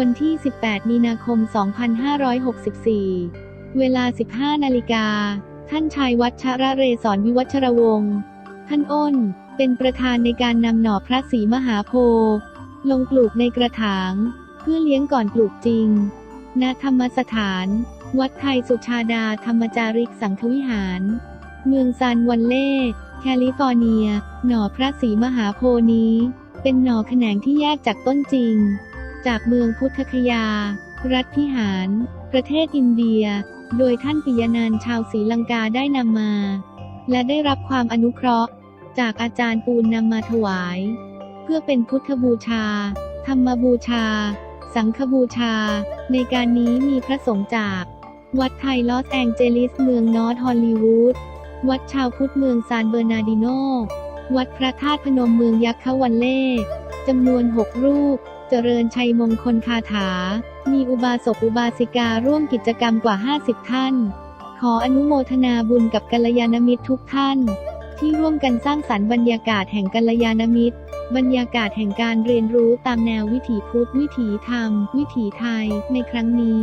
วันที่ 18 มีนาคม 2564 เวลา 15 นาฬิกา ท่านชายวัชระเรศรวิวัชรวงศ์ ท่านอ้น เป็นประธานในการนำหน่อพระศรีมหาโพธิ์ลงปลูกในกระถาง เพื่อเลี้ยงก่อนปลูกจริง ณ ธรรมสถาน วัดไทยสุชาดาธรรมจาริกสังฆวิหาร เมืองซานวันเล่ แคลิฟอร์เนีย หน่อพระศรีมหาโพธินี้ เป็นหน่อแขนงที่แยกจากต้นจริง จากเมืองพุทธคยา รัฐพิหาร ประเทศอินเดีย โดยท่านปิยนันท์ชาวศรีลังกาได้นำมา และได้รับความอนุเคราะห์ จากอาจารย์ปูนนำมาถวาย เพื่อเป็นพุทธบูชา ธรรมบูชา สังฆบูชา ในการนี้มีพระสงฆ์จาก วัดไทยลอสแองเจลิสเมืองนอร์ทฮอลลีวูดวัดชาวพุทธเมืองซานเบอร์นาร์ดิโน วัดพระธาตุพนมเมืองยักษ์คะวันเล่จำนวนหกรูป เจริญชัยมงคลคาถา มีอุบาสกอุบาสิการ่วมกิจกรรมกว่า 50 ท่าน ขออนุโมทนาบุญกับกัลยาณมิตรทุกท่าน ที่ร่วมกันสร้างสรรค์บรรยากาศแห่งกัลยาณมิตร บรรยากาศแห่งการเรียนรู้ตามแนววิถีพุทธวิถีธรรม วิถีไทย ในครั้งนี้